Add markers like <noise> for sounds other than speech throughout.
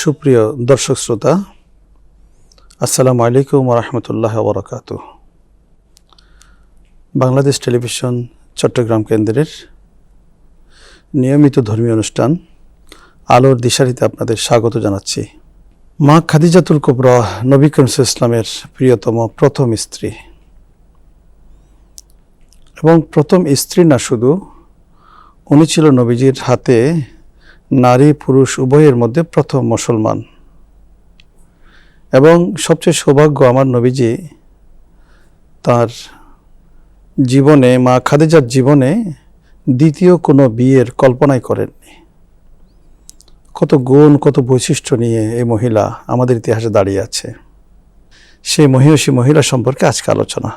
সুপ্রিয় দর্শক শ্রোতা, আসসালামু আলাইকুম রহমতুল্লাহ বরকাত বাংলাদেশ টেলিভিশন চট্টগ্রাম কেন্দ্রের নিয়মিত ধর্মীয় অনুষ্ঠান আলোর দিশারিতে আপনাদের স্বাগত জানাচ্ছি। মা খাদিজাতুল কুবরা নবী করিম ইসলামের প্রিয়তম প্রথম স্ত্রী। এবং প্রথম স্ত্রী না শুধু, উনি ছিল নবীজির হাতে নারী, পুরুষ উভয়ের মধ্যে প্রথম মুসলমান। এবং সবচেয়ে সৌভাগ্য আমার নবীজি তার জীবনে, মা খাদিজার জীবনে দ্বিতীয় কোনো বিয়ের কল্পনাই করেননি। কত গুণ, কত বৈশিষ্ট্য নিয়ে এই মহিলা আমাদের ইতিহাসে দাঁড়িয়ে আছে। সেই মহিষী মহিলা সম্পর্কে আজকে আলোচনা।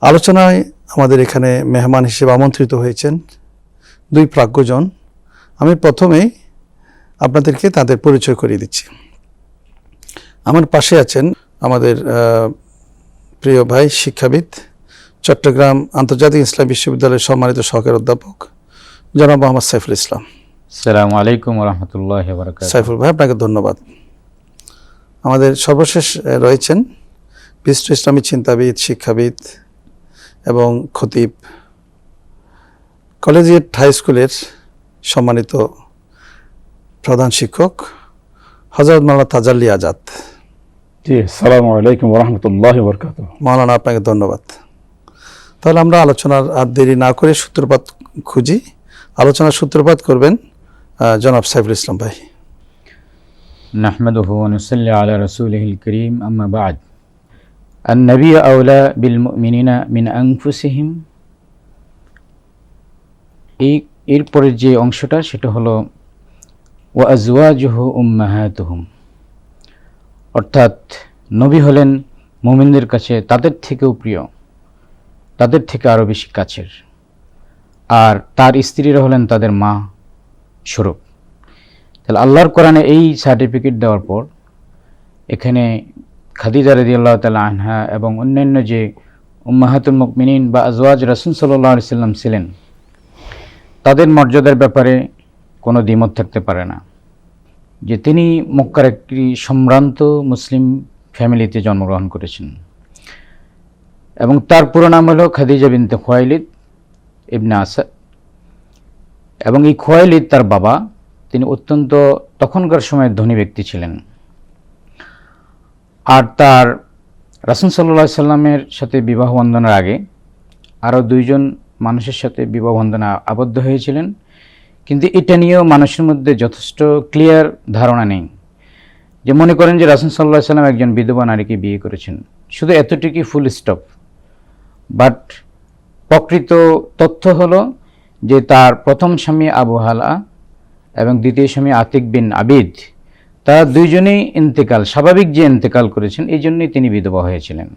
আলোচনায় আমাদের এখানে মেহমান হিসেবে আমন্ত্রিত হয়েছেন দুই প্রাজ্ঞজন। আমি প্রথমেই আপনাদেরকে তাদের পরিচয় করিয়ে দিচ্ছি। আমার পাশে আছেন আমাদের প্রিয় ভাই শিক্ষাবিদ চট্টগ্রাম আন্তর্জাতিক ইসলাম বিশ্ববিদ্যালয়ের সম্মানিত সহকারী অধ্যাপক জনাব মোহাম্মদ সাইফুল ইসলাম। আসসালামু আলাইকুম রহমতুল্লাহ সাইফুল ভাই আপনাকে ধন্যবাদ। আমাদের সর্বশেষ রয়েছেন বিশ্ব ইসলামী চিন্তাবিদ শিক্ষাবিদ এবং খতিব। কলেজিয়েট হাই স্কুলের সম্মানিত প্রধান শিক্ষক হজরত মাওলানা তাজাল্লি আজাদ জি আসসালামু আলাইকুম রহমতুল্লাহ বরকাত মাওলানা আপনাকে ধন্যবাদ তাহলে আমরা আলোচনার আর দেরি না করে সূত্রপাত খুঁজি আলোচনার সূত্রপাত করবেন আহ, জনাব সাইফুল ইসলাম ভাই نحمده ونصلي على رسوله الكريم أما بعد النبي أولى بالمؤمنين من أنفسهم এই এরপরের যে অংশটা সেটা হলো ও আজওয়াজুহ উম্মাহাতুহুম। অর্থাৎ নবী হলেন মুমিনদের কাছে তাদের থেকেও প্রিয়, তাদের থেকে আরও বেশি কাছের। আর তার স্ত্রীরা হলেন তাদের মা স্বরূপ। তাহলে আল্লাহর কোরআনে এই সার্টিফিকেট দেওয়ার পর, এখানে খাদিজা রদি আল্লাহ তালা আনহা এবং অন্যান্য যে উম্মাহাতুল মুকমিনিন বা আজওয়াজ রাসুল সাল্লাহ সাল্লাম ছিলেন তাদের মর্যাদার ব্যাপারে কোনো দ্বিমত থাকতে পারে না। যে তিনি মক্কার একটি সম্ভ্রান্ত মুসলিম ফ্যামিলিতে জন্মগ্রহণ করেছেন। এবং তার পুরো নাম হলো খাদিজা বিনতে খোয়াইলিদ ইবনে আসাদ। এবং এই খোয়াইলিদ তার বাবা, তিনি অত্যন্ত তখনকার সময়ের ধনী ব্যক্তি ছিলেন। আর তার রাসুল সাল্লাহ সাল্লামের সাথে বিবাহ বন্ধনের আগে আরও দুইজন মানুষের সাথে বিবাহ বন্ধনে আবদ্ধ হয়েছিলেন। কিন্তু এটা নিয়েও মানুষের মধ্যে যথেষ্ট ক্লিয়ার ধারণা নেই। যে মনে করেন যে রাসুল সাল্লাহ সাল্লাম একজন বিধবা নারীকে বিয়ে করেছেন। শুধু এতটুকুই ফুল স্টপ বাট প্রকৃত তথ্য হলো যে তার প্রথম স্বামী আবু হালা এবং দ্বিতীয় স্বামী আতিক বিন আবিদ, তারা দুইজনেই ইন্তেকাল, স্বাভাবিক যে ইন্তেকাল করেছেন, এই জন্যই তিনি বিধবা হয়েছিলেন।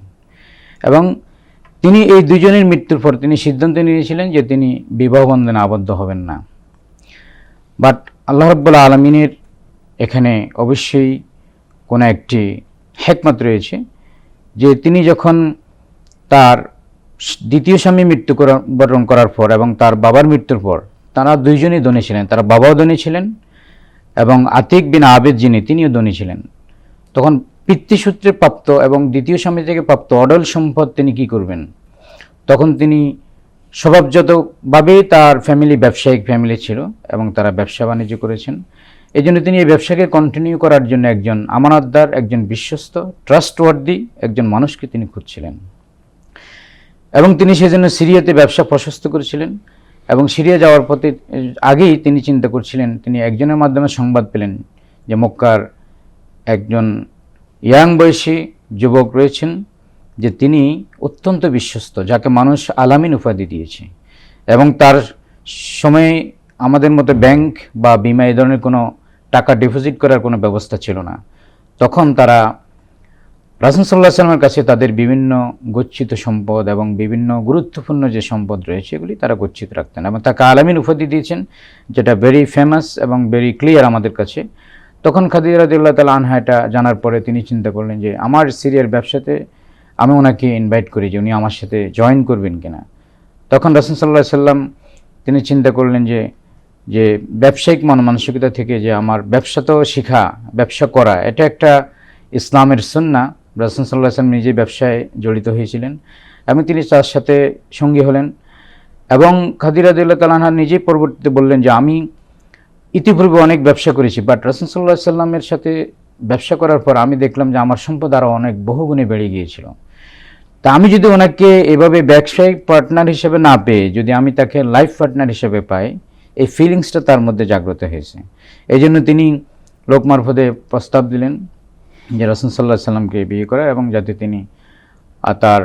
এবং তিনি এই দুজনের মৃত্যুর পর তিনি সিদ্ধান্ত নিয়েছিলেন যে তিনি বিবাহ বন্ধনে আবদ্ধ হবেন না। বাট আল্লাহ রব্বুল্লা আলমিনের এখানে অবশ্যই কোনো একটি হেকমত রয়েছে যে তিনি যখন তার দ্বিতীয় স্বামী মৃত্যুবরণ করার পর এবং তার বাবার মৃত্যুর পর তারা দুইজনই ধনী ছিলেন। তার বাবাও ধনী ছিলেন এবং আতিক বিন আবেদ যিনি, তিনিও ধনী ছিলেন। তখন পিতৃসূত্রে প্রাপ্ত এবং দ্বিতীয় স্বামী থেকে প্রাপ্ত অডল সম্পদ তিনি কি করবেন? তখন তিনি স্বভাবজাতভাবেই তার ফ্যামিলি ব্যবসায়িক ফ্যামিলি ছিল এবং তারা ব্যবসা বাণিজ্য করেছেন। এই জন্য তিনি এই ব্যবসাকে কন্টিনিউ করার জন্য একজন আমানতদার, একজন বিশ্বস্ত ট্রাস্টওয়ার্দি একজন মানুষকে তিনি খুঁজছিলেন। এবং তিনি সেজন্য সিরিয়াতে ব্যবসা প্রশস্ত করেছিলেন এবং সিরিয়া যাওয়ার পথে, আগেই তিনি চিন্তা করছিলেন, তিনি একজনের মাধ্যমে সংবাদ পেলেন যে মক্কার একজন ইয়াং বয়সী যুবক রয়েছেন যে তিনি অত্যন্ত বিশ্বস্ত, যাকে মানুষ আলামিন উপাধি দিয়েছে। এবং তার সময়ে আমাদের মতো ব্যাংক বা বিমা এই ধরনের কোনো টাকা ডিপোজিট করার কোনো ব্যবস্থা ছিল না। তখন তারা রাসুল সাল্লাহ সাল্লামের কাছে তাদের বিভিন্ন গচ্ছিত সম্পদ এবং বিভিন্ন গুরুত্বপূর্ণ যে সম্পদ রয়েছে, এগুলি তারা গচ্ছিত রাখতেন এবং তাকে আলামিন উপাধি দিয়েছেন, যেটা ভেরি ফেমাস এবং ভেরি ক্লিয়ার আমাদের কাছে। তখন খাদিজা রাদিউল্লাহ তালা আনহা এটা জানার পরে তিনি চিন্তা করলেন যে আমার সিরিয়ার ব্যবসাতে আমি ওনাকে ইনভাইট করি যে উনি আমার সাথে জয়েন করবেন কিনা। তখন রাসুল সাল্লাহ সাল্লাম তিনি চিন্তা করলেন যে যে ব্যবসায়িক মন মানসিকতা থেকে যে আমার ব্যবসা তো শেখা, ব্যবসা করা, এটা একটা ইসলামের সুন্না। রাসুল সাল্লাহ আসলাম নিজে ব্যবসায় জড়িত হয়েছিলেন এবং তিনি তার সাথে সঙ্গী হলেন এবং খাদিরা দিল্লা তালাহা নিজেই পরবর্তীতে বললেন যে আমি ইতিপূর্বে অনেক ব্যবসা করেছি বাট রাসুল সাল্লাহ সাল্লামের সাথে ব্যবসা করার পর আমি দেখলাম যে আমার সম্পদ আরও অনেক বহুগুণে বেড়ে গিয়েছিল। তা আমি যদি ওনাকে এভাবে ব্যবসায়িক পার্টনার হিসেবে না পেয়ে, যদি আমি তাকে লাইফ পার্টনার হিসেবে পাই, এই ফিলিংসটা তার মধ্যে জাগ্রত হয়েছে। এই জন্য তিনি লোক মারফতে প্রস্তাব দিলেন যে রসুন সাল্লাহ সাল্লামকে বিয়ে করা এবং যাতে তিনি তার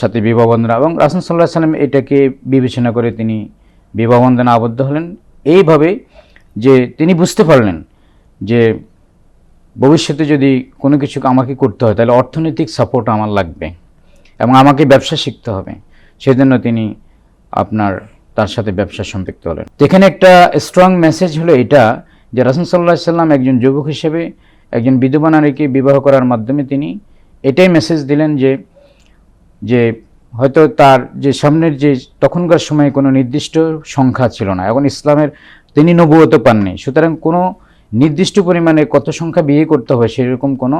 সাথে বিবাহ বন্ধনা, এবং রাসুল সাল্লাহ সাল্লাম এটাকে বিবেচনা করে তিনি বিবাহ বন্ধনে আবদ্ধ হলেন। এইভাবে যে তিনি বুঝতে পারলেন যে ভবিষ্যতে যদি কোনো কিছু আমাকে করতে হয়, তাহলে অর্থনৈতিক সাপোর্ট আমার লাগবে এবং আমাকে ব্যবসা শিখতে হবে। সেজন্য তিনি আপনার, তার সাথে ব্যবসা সম্পৃক্ত হলেন। এখানে একটা স্ট্রং মেসেজ হলো এটা যে রাসুল সাল্লাহ সাল্লাম একজন যুবক হিসেবে, একজন বিধবা নারীকে বিবাহ করার মাধ্যমে তিনি এটাই মেসেজ দিলেন যে যে হয়তো তার যে সামনের যে তখনকার সময়ে কোনো নির্দিষ্ট সংখ্যা ছিল না। এখন ইসলামের তিনি নবুয়ত পাননি। সুতরাং কোনো নির্দিষ্ট পরিমাণে কত সংখ্যা বিয়ে করতে হয় সেরকম কোনো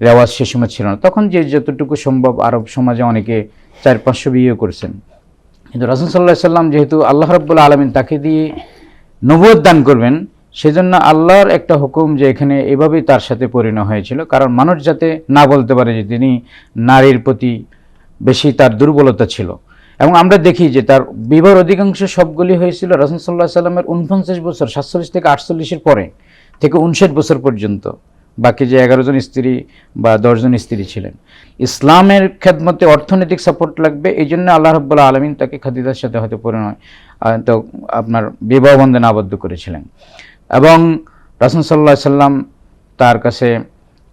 রেওয়াজ সে সময় ছিল না। তখন যে যতটুকু সম্ভব আরব সমাজে অনেকে চার, পাঁচশো বিয়ে করছেন। কিন্তু রাসুল সাল্লাহ সাল্লাম যেহেতু আল্লাহ রব্বুল্লা আলমিন তাকে দিয়ে নবুয়ত দান করবেন, সেজন্য আল্লাহর একটা হুকুম যে এখানে এভাবেই তার সাথে পরিণত হয়েছিল। কারণ মানুষ যাতে না বলতে পারে যে তিনি নারীর প্রতি বেশি তার দুর্বলতা ছিল। এবং আমরা দেখি যে তার বিবাহ অধিকাংশ সবগুলি হয়েছিল রাসুল সাল্লাহ সাল্লামের উনপঞ্চাশ বছর, সাতচল্লিশ থেকে আটচল্লিশের পরে থেকে উনষাট বছর পর্যন্ত। বাকি যে এগারো জন স্ত্রী বা দশজন স্ত্রী ছিলেন। ইসলামের খেদমতে অর্থনৈতিক সাপোর্ট লাগবে, এই জন্য আল্লাহ রব্বুল্লাহ আলমিন তাকে খাদিদার সাথে হয়তো পরিণয় তো আপনার বিবাহ বন্ধনে আবদ্ধ করেছিলেন। এবং রাসুল সাল্লাহ সাল্লাম তার কাছে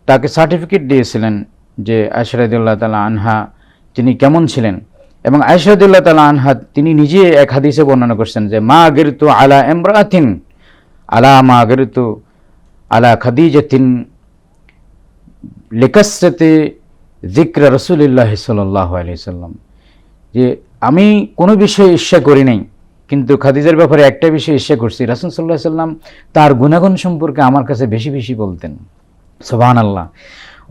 তাকে সার্টিফিকেট দিয়েছিলেন যে আশরাদুল্লাহ তালা আনহা তিনি কেমন ছিলেন এবং আয়সাদুল্লাহ তালা আনহা, তিনি নিজে এক হাদিসে বর্ণনা করছেন যে, মা গিরতু আলা এমরাতিন আলা মা গিরতু আলা খাদিজাতিন লেকাসতে জিক্র রসুলিল্লাহ সাল্লাহ আলাইসাল্লাম যে, আমি কোনো বিষয়ে ঈর্ষা করি নাই, কিন্তু খাদিজার ব্যাপারে একটা বিষয়ে ঈর্ষা করছি। রাসুল সাল্লাহ সাল্লাম তার গুণাগুণ সম্পর্কে আমার কাছে বেশি বেশি বলতেন। সোবাহান আল্লাহ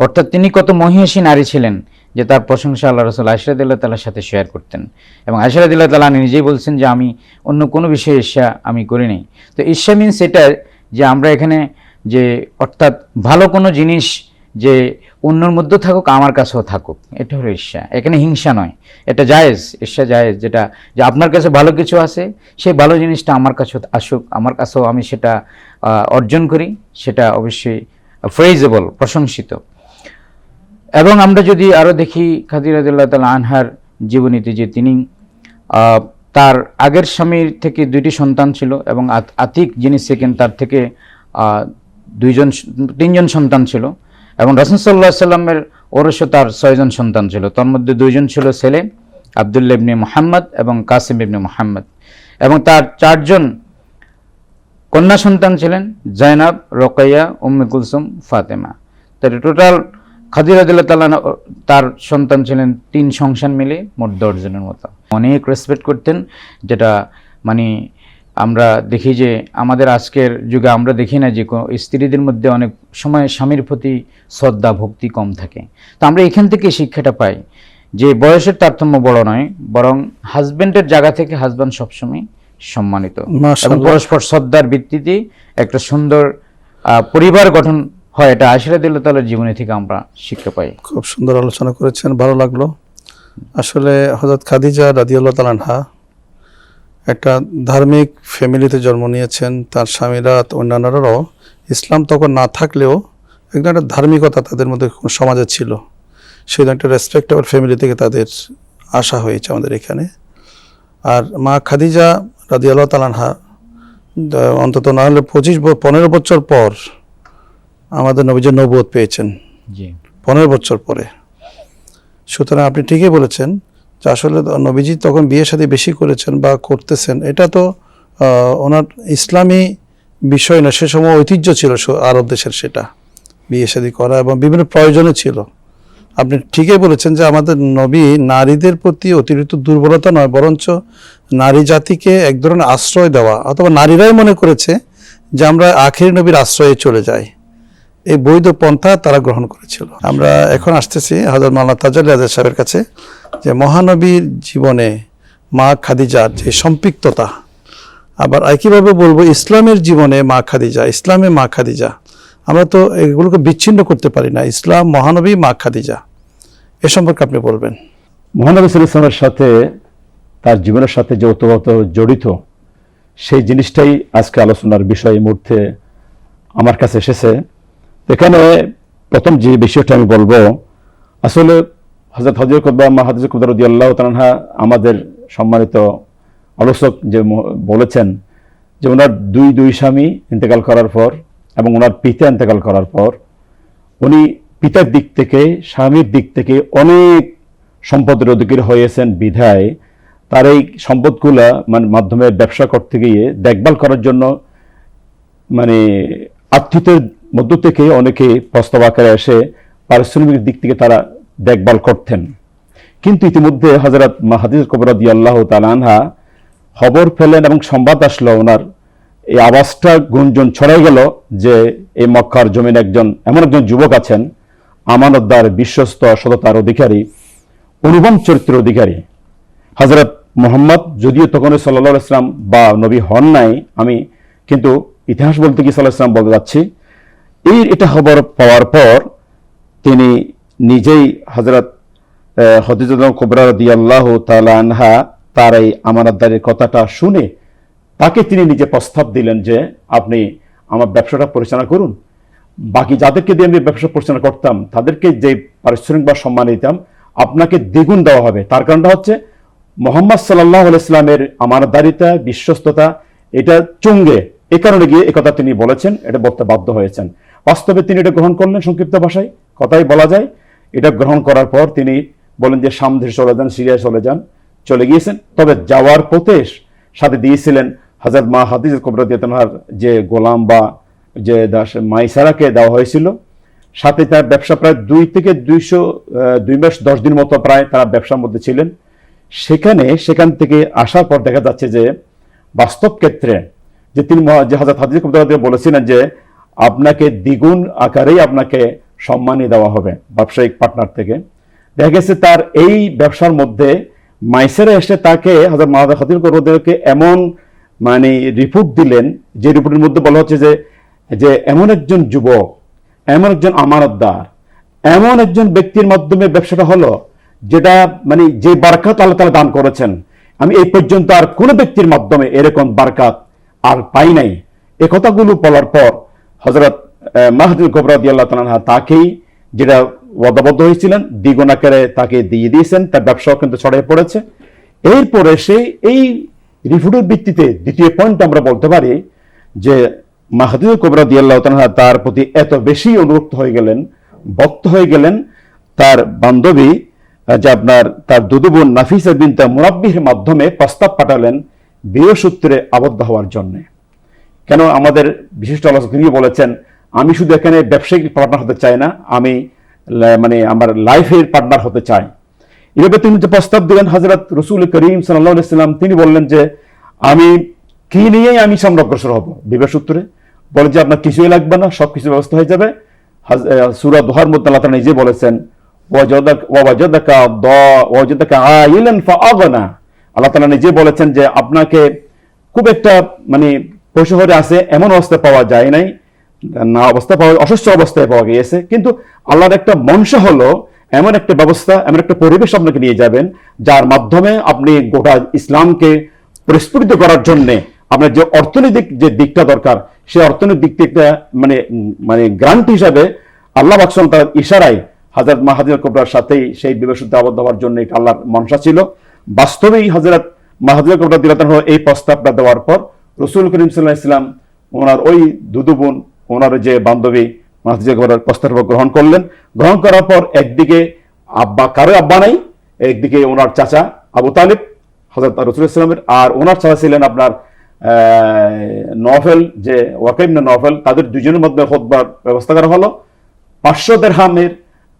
অর্থাৎ তিনি কত মহিষী নারী ছিলেন যে তার প্রশংসা আল্লাহ রসুল আশরাদুল্লাহ তালার সাথে শেয়ার করতেন। এবং আশরাদুল্লাহ তালা নিজেই বলছেন যে আমি অন্য কোনো বিষয়ে ঈর্ষা আমি করি নাই। তো ঈর্ষা মিনস এটা যে আমরা এখানে যে অর্থাৎ ভালো কোনো জিনিস যে অন্যর মধ্যে থাকুক, আমার কাছেও থাকুক, এটা হলো ঈর্ষা। এখানে হিংসা নয়। এটা জায়েজ, ঈর্ষা জায়েজ, যেটা যে আপনার কাছে ভালো কিছু আছে, সেই ভালো জিনিসটা আমার কাছেও আসুক, আমার কাছেও আমি সেটা অর্জন করি, সেটা অবশ্যই ফ্রেজেবল প্রশংসিত। এবং আমরা যদি আরও দেখি খাদিরাদুল্লাহ তালা আনহার জীবনীতে যে তিনি তার আগের স্বামীর থেকে দুইটি সন্তান ছিল এবং আত- আতিক যিনি সেকেন্ড তার থেকে দুইজন, তিনজন সন্তান ছিল এবং রাসুল সাল্লাহ সাল্লামের ওরসে তার ছয়জন সন্তান ছিল। তার মধ্যে দুইজন ছিল ছেলে আবদুল্লা ইবনে মোহাম্মদ এবং কাসিম ইবনে মোহাম্মদ এবং তার চারজন কন্যা সন্তান ছিলেন জয়নাব রকাইয়া, উম্মে কুলসুম, ফাতেমা। তার টোটাল খাদিরাদুল্লাহ তাল্লাহ তার সন্তান ছিলেন তিন সংসার মিলে মোট দশজনের মতো। অনেক রেসপেক্ট করতেন যেটা মানে আমরা দেখি যে আমাদের আজকের যুগে আমরা দেখি না যে কোনো স্ত্রীদের মধ্যে অনেক সময় স্বামীর প্রতি শ্রদ্ধা ভক্তি কম থাকে। তো আমরা এখান থেকে শিক্ষাটা পাই যে বয়সের তারতম্য বড় নয় বরং হাজবেন্ডের জায়গা থেকে হাজব্যান্ড সবসময় সম্মানিত। এবং পরস্পর শ্রদ্ধার ভিত্তিতে একটা সুন্দর পরিবার গঠন হয়, এটা আশিরাদুল্লাহ তালার জীবনী থেকে আমরা শিক্ষা পাই। খুব সুন্দর আলোচনা করেছেন, ভালো লাগল। আসলে হজরত খাদিজা রাদিউল্লাহ তালানহা একটা ধার্মিক ফ্যামিলিতে জন্ম নিয়েছেন, তার স্বামীরা অন্যান্যরাও। ইসলাম তখন না থাকলেও একদম একটা ধার্মিকতা তাদের মধ্যে সমাজে ছিল। সেই একটা রেসপেক্টেবল ফ্যামিলি থেকে তাদের আসা হয়েছে আমাদের এখানে। আর মা খাদিজা রাদিয়াল্লাহ তালানহা অন্তত না হলে পঁচিশ পনেরো বছর পর আমাদের নবীজ নবুয়ত পেয়েছেন। পনেরো বছর পরে। সুতরাং আপনি ঠিকই বলেছেন যে আসলে নবীজি তখন বিয়ে শাদী বেশি করেছেন বা করতেছেন। এটা তো ওনার ইসলামী বিষয় না সে সময় ঐতিহ্য ছিল আরব দেশের সেটা। বিয়ে শাদী করা এবং বিভিন্ন প্রয়োজনে ছিল। আপনি ঠিকই বলেছেন যে আমাদের নবী নারীদের প্রতি অতিরিক্ত দুর্বলতা নয় বরঞ্চ নারী জাতিকে এক ধরনের আশ্রয় দেওয়া। অথবা নারীরাই মনে করেছে যে আমরা আখেরি নবীর আশ্রয়ে চলে যাই। এই বৈধ পন্থা তারা গ্রহণ করেছিল। আমরা এখন আসতেছি হজরত মাল্লা আজাদ সাহেবের কাছে যে মহানবীর জীবনে মা খাদিজার যে সম্পৃক্ততা, আবার একইভাবে বলব ইসলামের জীবনে মা খাদিজা, ইসলামে মা খাদিজা, আমরা তো এগুলোকে বিচ্ছিন্ন করতে পারি না। ইসলাম, মহানবী, মা খাদিজা, এ সম্পর্কে আপনি বলবেন। মহানবী আলাইহি সাথে, তার জীবনের সাথে যে ওতপ্রোত জড়িত, সেই জিনিসটাই আজকে আলোচনার বিষয় মুহূর্তে আমার কাছে এসেছে। এখানে প্রথম যে বিষয়টা আমি বলব, আসলে হজরত হজরত কদবা মা হজরত কদর রদি আল্লাহ তানহা আমাদের সম্মানিত আলোচক যে বলেছেন যে ওনার দুই দুই স্বামী ইন্তেকাল করার পর এবং ওনার পিতা ইন্তেকাল করার পর উনি পিতার দিক থেকে, স্বামীর দিক থেকে অনেক সম্পদের অধিকারী হয়েছেন বিধায়। তার এই সম্পদগুলা মানে মাধ্যমে ব্যবসা করতে গিয়ে দেখভাল করার জন্য মানে আর্থিকের মধ্য থেকে অনেকে প্রস্তাব আকারে এসে পারিশ্রমিক দিক থেকে তারা দেখভাল করতেন। কিন্তু ইতিমধ্যে হজরত মাহাদিস কবরাদি আল্লাহ তালানহা খবর ফেলেন এবং সংবাদ আসলো ওনার। এই আওয়াজটা গুঞ্জন ছড়াই গেল যে এই মক্কার জমিন একজন, এমন একজন যুবক আছেন, আমানতদার, বিশ্বস্ত, সততার অধিকারী, অনুপম চরিত্রের অধিকারী। হজরত মোহাম্মদ যদিও তখন সাল্লাহ ইসলাম বা নবী হন নাই, আমি কিন্তু ইতিহাস বলতে কি সাল্লাহ ইসলাম বলতে যাচ্ছি এই এটা খবর পাওয়ার পর তিনি নিজেই হজরত হদিজুল কুবরা দিয়াল্লাহ আনহা তার এই আমানতদারের কথাটা শুনে তাকে তিনি নিজে প্রস্তাব দিলেন যে, আপনি আমার ব্যবসাটা পরিচালনা করুন। বাকি যাদেরকে দিয়ে আমি ব্যবসা পরিচালনা করতাম, তাদেরকে যে পারিশ্রমিক বা সম্মান দিতাম, আপনাকে দ্বিগুণ দেওয়া হবে। তার কারণটা হচ্ছে মোহাম্মদ সাল্লাহ ইসলামের আমানতদারিতা, বিশ্বস্ততা, এটা চুঙ্গে। এ কারণে গিয়ে একথা তিনি বলেছেন, এটা বলতে বাধ্য হয়েছেন। বাস্তবে তিনি এটা গ্রহণ করলেন সংক্ষিপ্ত ভাষায়, কথাই বলা যায়। এটা গ্রহণ করার পর তিনি বলেন যে সাম দেশে চলে যান, সিরিয়ায় চলে যান, চলে গিয়েছেন। তবে যাওয়ার পথে সাথে দিয়েছিলেন হাজার মা হাদিজ কবরাদিয়াতনার যে গোলাম বা যে দাস মাইসারাকে দেওয়া হয়েছিল। সাথে তার ব্যবসা প্রায় দুই থেকে দুইশো দুই মাস দশ দিন মতো প্রায় তারা ব্যবসার মধ্যে ছিলেন। সেখানে, সেখান থেকে আসার পর দেখা যাচ্ছে যে বাস্তব ক্ষেত্রে যে তিনি যে হাজার হাদিজ কবরাদিয়া বলেছিলেন যে আপনাকে দ্বিগুণ আকারেই আপনাকে সম্মানী দেওয়া হবে ব্যবসায়িক পার্টনার থেকে। দেখা গেছে তার এই ব্যবসার মধ্যে মাইসেরা এসে তাকে হাজার মাহাদা হাতির কর্মদেরকে এমন মানে রিপোর্ট দিলেন, যে রিপোর্টের মধ্যে বলা হচ্ছে যে যে এমন একজন যুবক, এমন একজন আমানতদার, এমন একজন ব্যক্তির মাধ্যমে ব্যবসাটা হলো, যেটা মানে যে বারকাত আল্লাহ তালা দান করেছেন। আমি এই পর্যন্ত আর কোনো ব্যক্তির মাধ্যমে এরকম বারকাত আর পাই নাই। এ কথাগুলো বলার পর হজরত মাহদুল কবরাদি আল্লাহ তাকেই যেটা ওয়াদাবদ্ধ হয়েছিলেন দ্বিগুণ আকারে তাকে দিয়ে দিয়েছেন, তার ব্যবসাও কিন্তু ছড়িয়ে পড়েছে। এরপরে সে এই রিফুটের ভিত্তিতে দ্বিতীয় পয়েন্ট আমরা বলতে পারি যে মাহাদুল কবরা আল্লাহ তাআলা তার প্রতি এত বেশি অনুরক্ত হয়ে গেলেন, ভক্ত হয়ে গেলেন, তার বান্ধবী যে আপনার তার দুদুবোন নাফিসা বিনতা মুরাব্বির মাধ্যমে প্রস্তাব পাঠালেন বিয়ে সূত্রে আবদ্ধ হওয়ার জন্যে। কেন আমাদের বিশিষ্ট আলোচক তিনি বলেছেন, আমি শুধু এখানে ব্যবসায়িক পার্টনার হতে চাই না, আমি মানে আমার লাইফের পার্টনার হতে চাই। এভাবে তিনি যে প্রস্তাব দিলেন হজরত রসুল করিম সাল্লাম, তিনি বললেন যে, আমি কি নিয়েই আমি সামনে অগ্রসর হব? বিবাহ সূত্রে বলে যে, আপনার কিছুই লাগবে না সব কিছু ব্যবস্থা হয়ে যাবে। সূরা দোহার মধ্যে আল্লাহ নিজে বলেছেন আল্লাহ তাআলা নিজে বলেছেন যে, আপনাকে খুব একটা মানে পশুহরে আছে, এমন অবস্থায় পাওয়া যায় নাই। না অবস্থা পাওয়া, অসুস্থ অবস্থায় পাওয়া গিয়েছে। কিন্তু আল্লাহর একটা মনসা হলো, এমন একটা ব্যবস্থা, এমন একটা পরিবেশ আপনাকে নিয়ে যাবেন, যার মাধ্যমে আপনি গোটা ইসলামকে পরিস্ফুটিত করার জন্য আপনার যে অর্থনৈতিক যে দিকটা দরকার সেই অর্থনৈতিক দিক থেকে মানে মানে গ্রান্ট হিসাবে আল্লাহ বাকসাল তার ইশারায় হাজরত মাহাদির কোবরার সাথেই সেই বিবেশুদ্ধ আবদ্ধ হওয়ার জন্য এটা আল্লাহর মনসা ছিল। বাস্তবেই হজরত মাহাদির কোবরা দিলাতান এই প্রস্তাবটা দেওয়ার পর রসুল করিম সাল্লাহ ইসলাম ওনার ওই দুদু বোন, ওনার যে বান্ধবী মাহাদিজা কোবরার প্রস্তাব গ্রহণ করলেন। গ্রহণ করার পর একদিকে আব্বা, কারও আব্বা নাই, একদিকে ওনার চাচা আবু তালিব হজরত রসুল ইসলামের আর ওনার চাচা ছিলেন আপনার নফেল যে ওয়াকিম নভেল তাদের দুজনের মধ্যে খোদবার ব্যবস্থা করা হলো। পাঁচশো দেড়হামের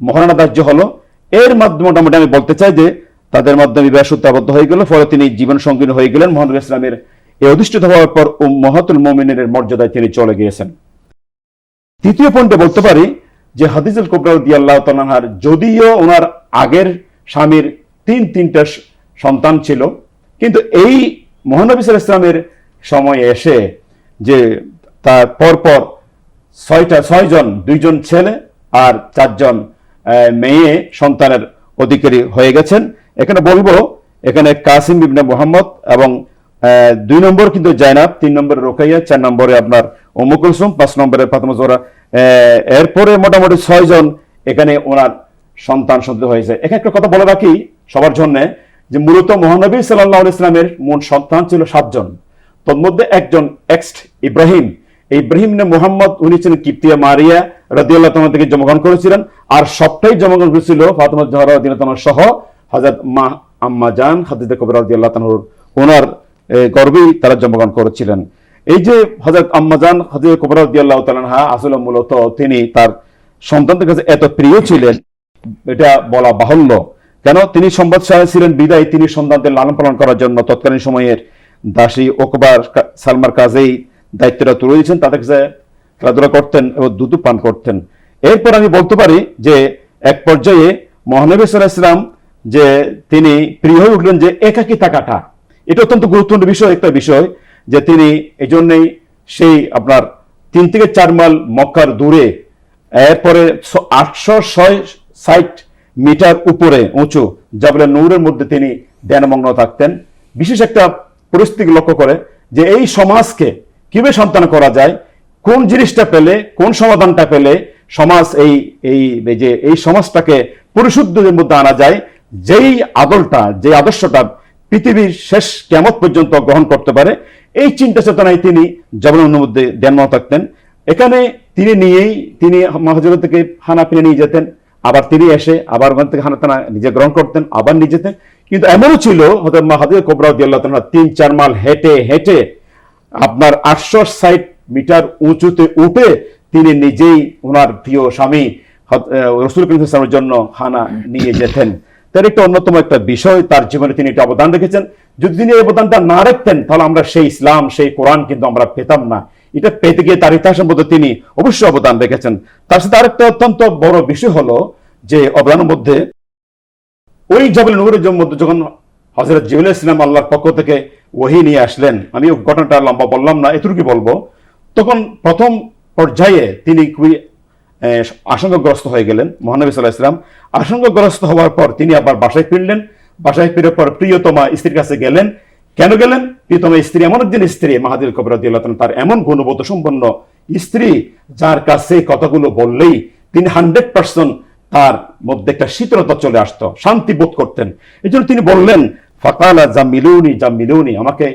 মহারণা দাহ্য হলো। এর মাধ্যমে মোটামুটি আমি বলতে চাই যে, তাদের মাধ্যমে বিবাহ সূত্রাবদ্ধ হয়ে গেল, ফলে তিনি জীবন সঙ্গিনী হয়ে গেলেন। মোহাম্মদ ইসলামের এই অধিষ্ঠিত হওয়ার পর মহাতুল মোমিনের মর্যাদায় তিনি চলে গিয়েছেন। তৃতীয় পয়েন্টে বলতে পারি যে হাদিজুল কোবরা দিয়াল্লাহ তালাহার যদিও ওনার আগের স্বামীর তিন তিনটা সন্তান ছিল, কিন্তু এই মহানবী সাল ইসলামের সময়ে এসে যে তার পরপর ছয়টা, ছয়জন, দুইজন ছেলে আর চারজন মেয়ে সন্তানের অধিকারী হয়ে গেছেন। এখানে বলব, এখানে কাসিম ইবনে মোহাম্মদ এবং দুই নম্বর কিন্তু জায়নাব তিন নম্বরে রোকাইয়া, চার নম্বরে আপনার উম্মু কুলসুম, পাঁচ নম্বরে ফাতেমা জোহরা। এরপরে মোটামুটি ছয়জন এখানে ওনার সন্তান সন্তান হয়েছে। এখানে একটা কথা বলে রাখি সবার জন্য যে মূলত মহানবী সাল্লাহ ইসলামের মোট সন্তান ছিল সাতজন। তন্মধ্যে একজন এক্সট ইব্রাহিম। ইব্রাহিম নে মোহাম্মদ, উনি ছিলেন কিপ্তিয়া মারিয়া রাদিয়াল্লাহ তাআলা থেকে জন্মগ্রহণ করেছিলেন। আর সবটাই জন্মগ্রহণ করেছিল ফাতেমা জহরা রাদিয়াল্লাহু সহ হযরত মা আম্মা জান হাদিজা কবরা রাদিয়াল্লাহু তাআলার ওনার এ, গর্ভেই তারা জন্মগ্রহণ করেছিলেন। এই যে হযরত আম্মা জান হাদিজা কবরা রাদিয়াল্লাহু তাআলা আসলে মূলত তিনি তার সন্তানদের কাছে এত প্রিয় ছিলেন এটা বলা বাহুল্য। কেন? তিনি সম্বাদশালী ছিলেন বিদায় তিনি সন্তানদের লালন পালন করার জন্য তৎকালীন সময়ের দাসী ওকবার সালমার কাজেই দায়িত্বটা তুলে দিয়েছেন তাদের কাছে খেলাধুলা করতেন এবং দুধ পান করতেন। এরপর আমি বলতে পারি যে এক পর্যায়ে মহানবী সাল্লাহ ইসলাম যে তিনি প্রিয় হয়ে উঠলেন যে একাকী থাকাটা এটা অত্যন্ত গুরুত্বপূর্ণ বিষয়, একটা বিষয় যে তিনি এই জন্যই সেই আপনার তিন থেকে চার মাইল মক্কার দূরে, এরপরে আটশো ছয় ষাট মিটার উপরে উঁচু জাবলে নূরের মধ্যে তিনি ধ্যানমগ্ন থাকতেন। বিশেষ একটা পরিস্থিতি লক্ষ্য করে যে এই সমাজকে কীভাবে সন্তান করা যায়, কোন জিনিসটা পেলে, কোন সমাধানটা পেলে সমাজ এই এই যে এই সমাজটাকে পরিশুদ্ধের মধ্যে আনা যায়, যেই আদলটা যে আদর্শটা পৃথিবীর শেষ কেমত পর্যন্ত গ্রহণ করতে পারে। এই চিন্তা চেতনায় তিনি জবনের মধ্যে ধ্যানমগ্ন থাকতেন। এখানে তিনি নিয়েই তিনি মহাজগত থেকে হানা ফিরে নিয়ে যেতেন। আবার তিনি এসে আবার ওখান থেকে হানা টানা নিজে গ্রহণ করতেন, আবার নিয়ে যেতেন। কিন্তু এমনও ছিল হয়তো মাহাদির কোবরা দিয়াল্লাহ তাআলা তিন, চার মাল হেঁটে হেঁটে আপনার আটশো ষাট মিটার উঁচুতে উঠে তিনি নিজেই ওনার প্রিয় স্বামী রসুল করিম জন্য হানা নিয়ে যেতেন। তার একটা অন্যতম একটা বিষয়, তার জীবনে তিনি একটা অবদান রেখেছেন। যদি তিনি এই অবদানটা না রাখতেন, তাহলে আমরা সেই ইসলাম, সেই কোরআন কিন্তু আমরা পেতাম না। এটা পেতে গিয়ে তার ইতিহাসের মধ্যে তিনি অবশ্যই অবদান রেখেছেন। তার সাথে আরেকটা অত্যন্ত বড় বিষয় হলো যে অবদানের মধ্যে ওই জাবল নূরের মধ্যে যখন হজরত জিবুল ইসলাম আল্লাহর পক্ষ থেকে ওহি নিয়ে আসলেন, আমি ঘটনাটা লম্বা বললাম না এটুকু বলব। তখন প্রথম পর্যায়ে তিনি খুবই আশঙ্কাগ্রস্ত হয়ে গেলেন মহানবী সাল্লাহ ইসলাম আশঙ্কাগ্রস্ত হওয়ার পর তিনি আবার বাসায় ফিরলেন। বাসায় ফিরে পর প্রিয়তমা স্ত্রীর কাছে গেলেন। কেন গেলেন? প্রিয়তমা স্ত্রী এমন একজন স্ত্রী, মাহাদির কবর তার এমন গুণবোধ সম্পন্ন স্ত্রী, যার কাছে কথাগুলো বললেই তিনি হান্ড্রেড পার্সেন্ট তার মধ্যে একটা শীতলতা চলে আসতো, শান্তি বোধ করতেন। এই জন্য তিনি বললেন, ফাকালা যা মিলুনি যা মিলুনি আমাকে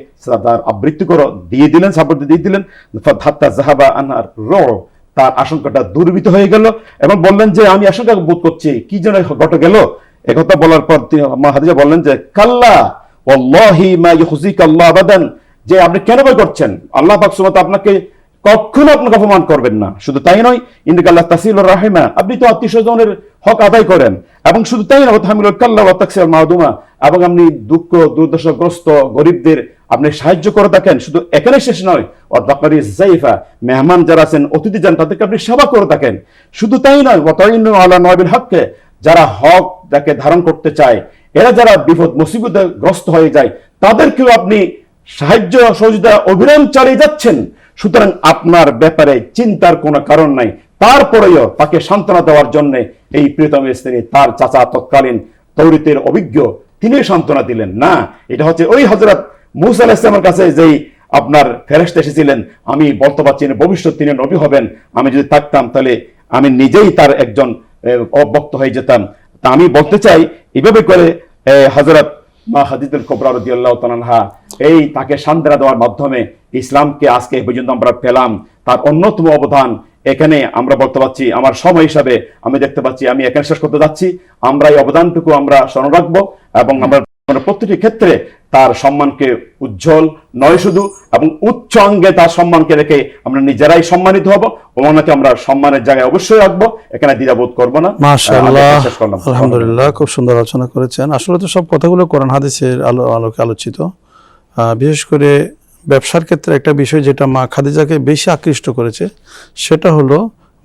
তার আবৃত্তি করো। দিয়ে দিলেন সাবৃত্তি দিয়ে দিলেন। হাত্তা জাহাবা আনার র তার আশঙ্কাটা দুর্বৃত হয়ে গেল এবং বললেন যে, আমি আশঙ্কা বোধ করছি, কি যেন ঘটে গেল? একথা বলার পর তিনি মা হাদিজা বললেন যে, কাল্লা, ওয়াল্লাহি মা ইউখজিক আল্লাহ আবাদান। যে, আপনি কেন ভয় করছেন? আল্লাহ পাক সুবহানাহু আপনাকে কখনো আপনাকে অপমান করবেন না। শুধু তাই নয় ইন্দিক আল্লাহ তাসিল রাহিমা। আপনি তো আত্মীয় স্বজনের হক আদায় করেন এবং শুধু তাই নয় হামিল কাল্লা ওয়া তাকসির মাহদুমা এবং আপনি দুঃখ, দুর্দশাগ্রস্ত গরিবদের আপনি সাহায্য করে থাকেন, শুধু এখানে শেষ নয় অর্থাৎ জাইফা মেহমান যারা আছেন, অতিথি যান, তাদেরকে আপনি সেবা করে থাকেন। শুধু তাই নয়, ওয়াতাইনু আলা নয়বিল হককে, যারা হক যাকে ধারণ করতে চায়, এরা যারা বিপদ, মুসিবতে গ্রস্ত হয়ে যায়, তাদেরকেও আপনি সাহায্য, সহযোগিতা অবিরাম চালিয়ে যাচ্ছেন। সুতরাং আপনার ব্যাপারে চিন্তার কোনো কারণ নাই। তারপরেও তাকে সান্ত্বনা দেওয়ার জন্য এই প্রিয়তম স্ত্রী তার চাচা তৎকালীন তৌরিতের অভিজ্ঞ তিনি সান্ত্বনা দিলেন। না, এটা হচ্ছে ওই হজরত মুসা আলাহ কাছে যেই আপনার ফেরেস্ত এসেছিলেন, আমি বলতে পারছি না, ভবিষ্যৎ তিনি নবী হবেন, আমি যদি থাকতাম তাহলে আমি নিজেই তার একজন অবক্ত হয়ে যেতাম। তা আমি বলতে চাই, এভাবে করে হজরত মা হাদিদুল কোবরা রদিয়াল্লাহ তালানহা এই তাকে সান্ত্বনা দেওয়ার মাধ্যমে ইসলামকে আজকে এই পর্যন্ত আমরা পেলাম। তার অন্যতম অবদান এখানে আমরা বলতে পারছি, আমার সময় হিসাবে আমি দেখতে পাচ্ছি, আমি এখানে শেষ করতে যাচ্ছি। আমরা এই অবদানটুকু আমরা স্মরণ রাখব এবং আমরা আমরা প্রতিটি ক্ষেত্রে তার সম্মানকে উজ্জ্বল নয় শুধু এবং উচ্চ অঙ্গে তার সম্মানকে রেখে আমরা নিজেরাই সম্মানিত হব। ওনাকে আমরা সম্মানের জায়গায় অবশ্যই রাখব। এখানে দ্বিধাবোধ করব না। আলহামদুলিল্লাহ খুব সুন্দর আলোচনা করেছেন। আসলে তো সব কথাগুলো কোরআন হাদিসের আলো আলোকে আলোচিত। বিশেষ করে ব্যবসার ক্ষেত্রে একটা বিষয় যেটা মা খাদিজাকে বেশি আকৃষ্ট করেছে সেটা হলো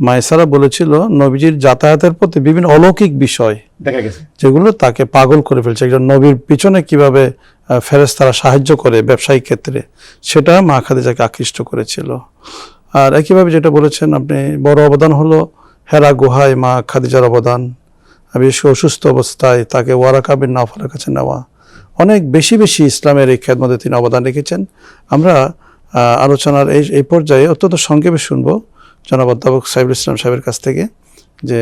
মায়েসারা বলেছিল নবীজির যাতায়াতের প্রতি বিভিন্ন অলৌকিক বিষয় দেখা গেছে। যেগুলো তাকে পাগল করে ফেলছে। একজন নবীর পিছনে কীভাবে ফেরেস তারা সাহায্য করে ব্যবসায়িক ক্ষেত্রে সেটা মা খাদিজাকে আকৃষ্ট করেছিল। আর একইভাবে যেটা বলেছেন আপনি বড় অবদান হলো হেরা গুহায় মা খাদিজার অবদান। বিশেষ করে অসুস্থ অবস্থায় তাকে ওয়ারাকা বিন নাফালের কাছে নেওয়া। অনেক বেশি বেশি ইসলামের এই খেদমতে তিনি অবদান রেখেছেন। আমরা আলোচনার এই এই পর্যায়ে অত্যন্ত সংক্ষেপে শুনব। জনাব অধ্যাপক সাইবুল ইসলাম সাহেবের কাছ থেকে যে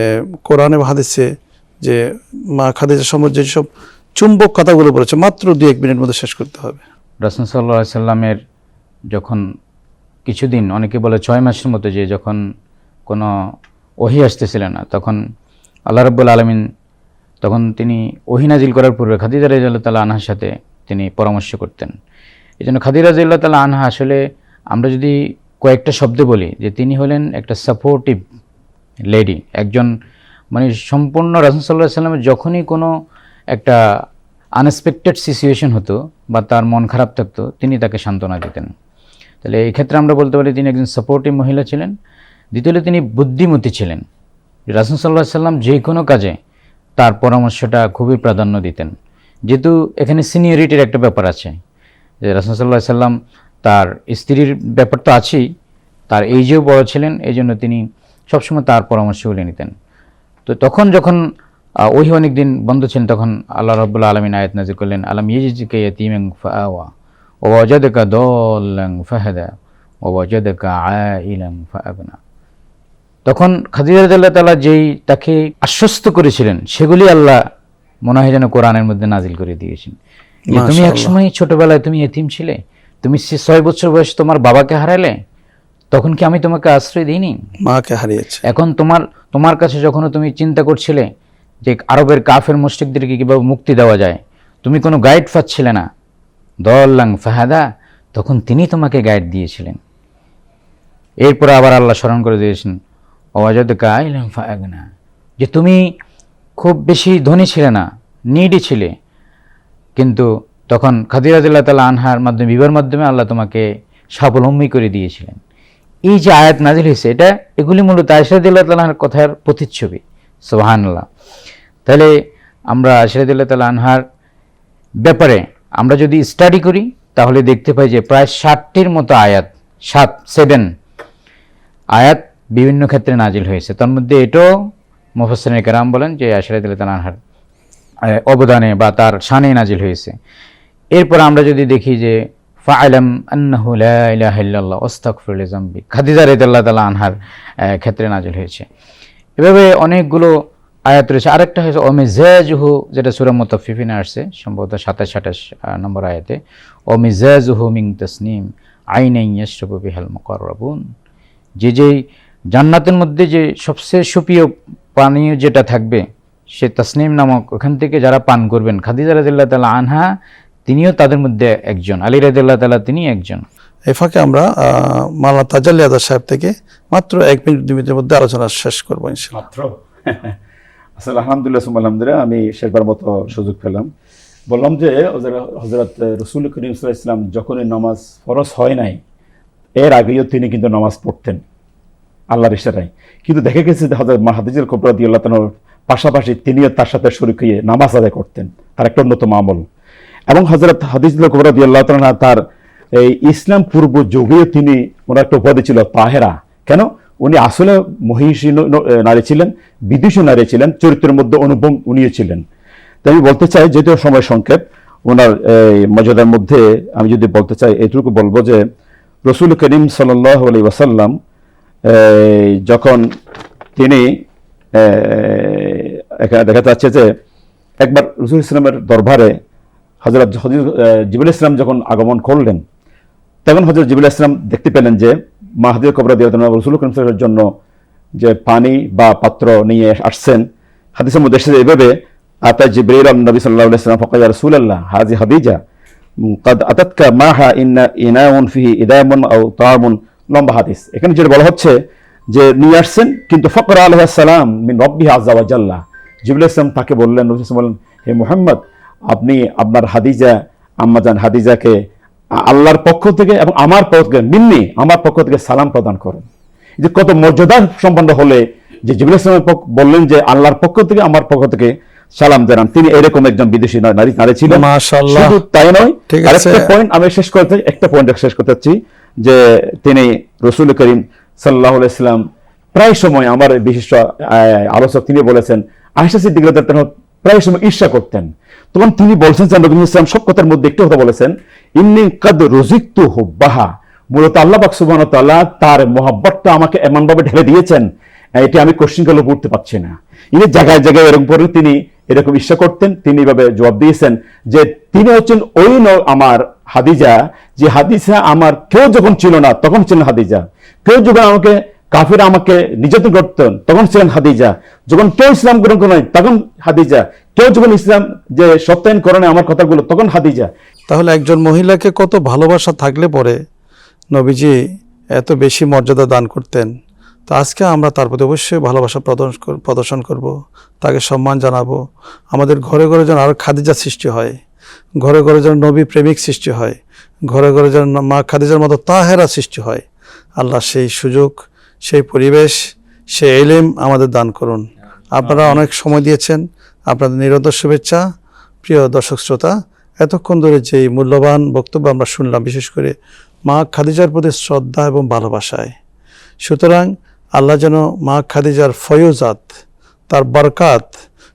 কোরআন হাদিসে যে মা খাদিজা সম্বন্ধে যেসব চুম্বক কথাগুলো বলেছে, মাত্র দুই এক মিনিট মধ্যে শেষ করতে হবে। রাসুল সাল্লাহ সাল্লামের যখন কিছুদিন, অনেকে বলে ছয় মাসের মতো যে যখন কোনো ওহি আসতেছিল না, তখন আল্লাহ রব্বুল আলমিন তখন তিনি ওহি নাজিল করার পূর্বে খাদিজা রাজিয়াল্লাহ তালা আনহার সাথে তিনি পরামর্শ করতেন। এই জন্য খাদিজা রাজিয়াল্লাহ তালা আনহা আসলে আমরা যদি কয়েকটা শব্দে বলি, যে তিনি হলেন একটা সাপোর্টিভ লেডি একজন মানে সম্পূর্ণ রাসুল সাল্লাহ সাল্লামের যখনই কোনো একটা আনএক্সপেক্টেড সিচুয়েশন হতো বা তার মন খারাপ থাকতো, তিনি তাকে সান্ত্বনা দিতেন। তাহলে এই ক্ষেত্রে আমরা বলতে পারি তিনি একজন সাপোর্টিভ মহিলা ছিলেন। দ্বিতীয়ত তিনি বুদ্ধিমতী ছিলেন। রাসুল সাল্লাহ সাল্লাম যে কোনো কাজে তার পরামর্শটা খুবই প্রাধান্য দিতেন। যেহেতু এখানে সিনিয়রিটির একটা ব্যাপার আছে। যে রাসুল সাল্লাহ সাল্লাম তার স্ত্রীর ব্যাপার তো আছেই। তার এইজেও বড় ছিলেন এই জন্য তিনি সবসময় তার পরামর্শগুলি নিতেন। তো তখন যখন ওহি অনেক দিন বন্ধ ছিলেন তখন আল্লাহ রব্বুল্লা আলমিন আয়াত নাজির করলেন আলম ইয়েজিকে ইয়াতিমেন ফাআওয়া ও ওয়াজাদাকা দল্লাং ফাহাদা ও ওয়াজাদাকা আইলাং ফাআগনা তখন খাদিজা রাদিয়াল্লাহু তাআলা যেই তাকে আশ্বস্ত করেছিলেন সেগুলি আল্লাহ মনে হয় যেন কোরআনের মধ্যে নাজিল করে দিয়েছেন। তুমি। একসময় ছোটবেলায় তুমি এতিম ছিলে? তুমি সে ছয় বছর বয়স তোমার বাবাকে হারালে তখন কি আমি তোমাকে আশ্রয় দিইনি? মাকে হারিয়েছে। এখন তোমার তোমার কাছে যখন তুমি চিন্তা করছিলে যে আরবের কাফের মুশরিকদেরকে কীভাবে মুক্তি দেওয়া যায় তুমি কোনো গাইড পাচ্ছিলে না। দল্লাং ফাহাদা তখন তিনি তোমাকে গাইড দিয়েছিলেন। এরপরে আবার আল্লাহ স্মরণ করে দিয়েছেন অবাজদ কাইলাম ফায়াগনা যে তুমি খুব বেশি ধনী ছিলে না নিডি ছিলে কিন্তু তখন খাদিরাজুল্লাহ তালা আনহার মাধ্যমে, বিবাহের মাধ্যমে আল্লাহ তোমাকে স্বাবলম্বী করে দিয়েছিলেন। এই যে আয়াত নাজিল হয়েছে, এটা এগুলি মূলত আশরাদুল্লাহ তালাহার কথার প্রতিচ্ছবি। সোহানুল্লাহ তাহলে আমরা আশরাদুল্লাহ তালা আনহার ব্যাপারে আমরা যদি স্টাডি করি, তাহলে দেখতে পাই যে প্রায় ষাটটির মতো আয়াত, সাত সেভেন আয়াত বিভিন্ন ক্ষেত্রে নাজিল হয়েছে। তার মধ্যে এটাও মোফাসিন কেরাম বলেন যে আশরাদুল্লাহ আনহার অবদানে বা তার শানে নাজিল হয়েছে। এরপর আমরা যদি দেখি যে, ফাআলাম আন্নাহু লা ইলাহা ইল্লাল্লাহ আস্তাগফিরু লিযামবি খাদিজা রাদিয়াল্লাহু তাআলা আনহার ক্ষেত্রে নাজিল হয়েছে। এভাবে অনেকগুলো আয়াত রয়েছে। আরেকটা হয়েছে অমিজাজুহু যেটা সূরা মুতাফফিফিনে আসছে, সম্ভবত 27 28 নম্বর আয়াতে। অমিজাজুহু মিং তাসনিম আইনান ইয়াশরাবু বিহাল মুকাররাবুন। যে যেই জান্নাতের মধ্যে যে সবচেয়ে সুপ্রিয় পানীয় যেটা থাকবে, সে তাসনিম নামক ওখান থেকে যারা পান করবেন। খাদিজা রাদিল্লাহ তালা আনহা তিনিও তাদের মধ্যে একজন। আলী রাদিল্লাহ তালা তিনি একজন। এই ফাঁকে আমরা মাওলানা তাজাল্লি আজাদ সাহেব থেকে মাত্র এক মিনিট দুই মিনিটের মধ্যে আলোচনা শেষ করব মাত্র? <laughs> আসলে আলহামদুলিল্লাহ সুম্মা আলহামদুলিল্লাহ আমি শেষবার মতো সুযোগ পেলাম। বললাম যে হজরত রসুল করিম ইসলাম যখনই নামাজ ফরজ হয় নাই এর আগেও তিনি কিন্তু নামাজ পড়তেন। আল্লাহর ইশারায়। কিন্তু দেখা গেছে যে হজরত মাহাদিজুল কবর দিয়ে আল্লাহ তানোর পাশাপাশি তিনিও তার সাথে শরিক হয়ে নামাজ আদায় করতেন। তার একটা অন্যতম আমল। এবং হজরত তালা তার এই ইসলাম পূর্ব যুগেও তিনি ওনার একটা উপাধি ছিল, তাহেরা। কেন? উনি আসলে মহিষী নারী ছিলেন, বিদুষী নারী ছিলেন, চরিত্রের মধ্যে অনুপম উনিও ছিলেন। তাই আমি বলতে চাই যেহেতু সময় সংক্ষেপ, ওনার এই মর্যাদার মধ্যে আমি যদি বলতে চাই এইটুকু বলব যে রসুল করিম সাল্লাহ আলী ওয়াসাল্লাম যখন তিনি এখানে দেখা যাচ্ছে যে একবার রসুল ইসলামের দরবারে হজরত হজর জিবুল ইসলাম যখন আগমন করলেন, তখন হজরত জিবুল ইসলাম দেখতে পেলেন যে মাহাদির কবরা দিয়াতনা রসুল করিমের জন্য যে পানি বা পাত্র নিয়ে আসছেন, হাদিসের মধ্যে এসেছে এভাবে, আতা জিবরিল নবী সাল্লাহ ইসলাম ফকাইয়া রসুলাল্লাহ, হাজি হাদিজা কাদ আতাতকা মাহা ইন্না ফিহি ইদায়মন লম্বা হাদিস। এখানে যেটা বলা হচ্ছে যে নিয়ে আসছেন, কিন্তু ফকর আলহ সালাম মিন রব্বি জিবুল ইসলাম তাকে বললেন রসুল বললেন, হে মোহাম্মদ আপনি আপনার হাদিজা আম্মাজান হাদিজাকে আল্লাহর পক্ষ থেকে এবং আমার পক্ষ থেকে মিন্নি আমার পক্ষ থেকে সালাম প্রদান করেন। যে কত মর্যাদা সম্পন্ন হলে যে জিবুল ইসলামের বললেন যে আল্লাহর পক্ষ থেকে আমার পক্ষ থেকে সালাম জানান। তিনি এরকম একজন বিদেশি নয়- নারী নারী ছিলেন শুধু তাই নয় আরেকটা পয়েন্ট আমি শেষ করতে একটা পয়েন্ট শেষ করতে চাচ্ছি যে তিনি রসুল করিম সাল্লাহ ইসলাম প্রায় সময় আমার বিশিষ্ট আলোচক তিনি বলেছেন আয়সা সিদ্দিক প্রায় সময় ঈর্ষা করতেন। তখন তিনি বলছেন যে নবী ইসলাম সব কথার মধ্যে একটু কথা বলেছেন ইন্নি কাদ রুজিকতু হুব্বাহা। মূলত আল্লাহ সুবহানাহু ওয়া তার মহব্বতটা আমাকে এমন ভাবে ঢেলে দিয়েছেন এটি আমি কোশ্চিন করলে পড়তে পারছি না। ইনি জায়গায় জায়গায় এরকম করে তিনি এরকম ইচ্ছা করতেন, তিনি এভাবে জবাব দিয়েছেন যে, তিনি হচ্ছেন ওই আমার হাদিজা, যে হাদিজা আমার কেউ যখন ছিল না, তখন ছিলেন হাদিজা। কেউ যখন আমাকে কাফির আমাকে নির্যাতন করতেন। তখন ছিলেন হাদিজা যখন কেউ ইসলাম গ্রহণ করে তখন হাদিজা কেউ যখন ইসলাম যে সত্যায়ন করে নাই আমার কথাগুলো, তখন হাদিজা তাহলে একজন মহিলাকে কত ভালোবাসা থাকলে পরে নবীজি এত বেশি মর্যাদা দান করতেন? তো আজকে আমরা তার প্রতি অবশ্যই ভালোবাসা প্রদর্শন করব, তাকে সম্মান জানাব। আমাদের ঘরে ঘরে যেন আরও খাদিজা সৃষ্টি হয়। ঘরে ঘরে যেন নবী প্রেমিক সৃষ্টি হয়। ঘরে ঘরে যেন মা খাদিজার মতো তাহেরা সৃষ্টি হয়। আল্লাহ সেই সুযোগ সেই পরিবেশ সেই এলেম আমাদের দান করুন। আপনারা অনেক সময় দিয়েছেন আপনাদের নিরন্তর শুভেচ্ছা। প্রিয় দর্শক শ্রোতা এতক্ষণ ধরে যে মূল্যবান বক্তব্য আমরা শুনলাম বিশেষ করে মা খাদিজার প্রতি শ্রদ্ধা এবং ভালোবাসায়। সুতরাং আল্লাহ যেন মা খাদিজার ফয়জাত তার বরকাত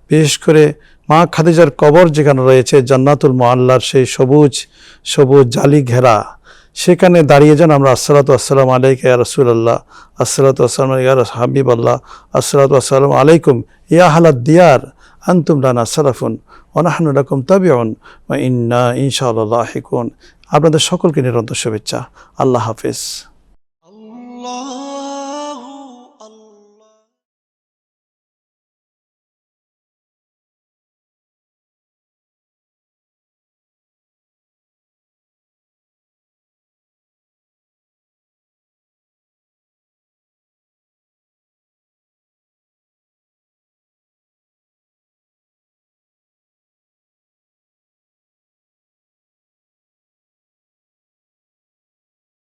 বিশেষ করে মা খাদিজার কবর যেখানে রয়েছে জান্নাতুল মোয়াল্লার সেই সবুজ সবুজ জালি ঘেরা সেখানে দাঁড়িয়ে যান আমরা, আসসালাতু আসসালাম আলাইকা ইয়া রাসূলুল্লাহ, আসসালাতু আসসালাম ইয়া হাবিব আল্লাহ আসসালাতু আসসালাম আলাইকুম ইয়া হালাদ দিয়ার, আনতুম লানা সালাফুন ওনাহানু লাকুম তাবিউন ইন্না ইনশাআল্লাহ হিকুন আপনাদের সকলকে নিরন্তর শুভেচ্ছা। আল্লাহ হাফিজ। Allah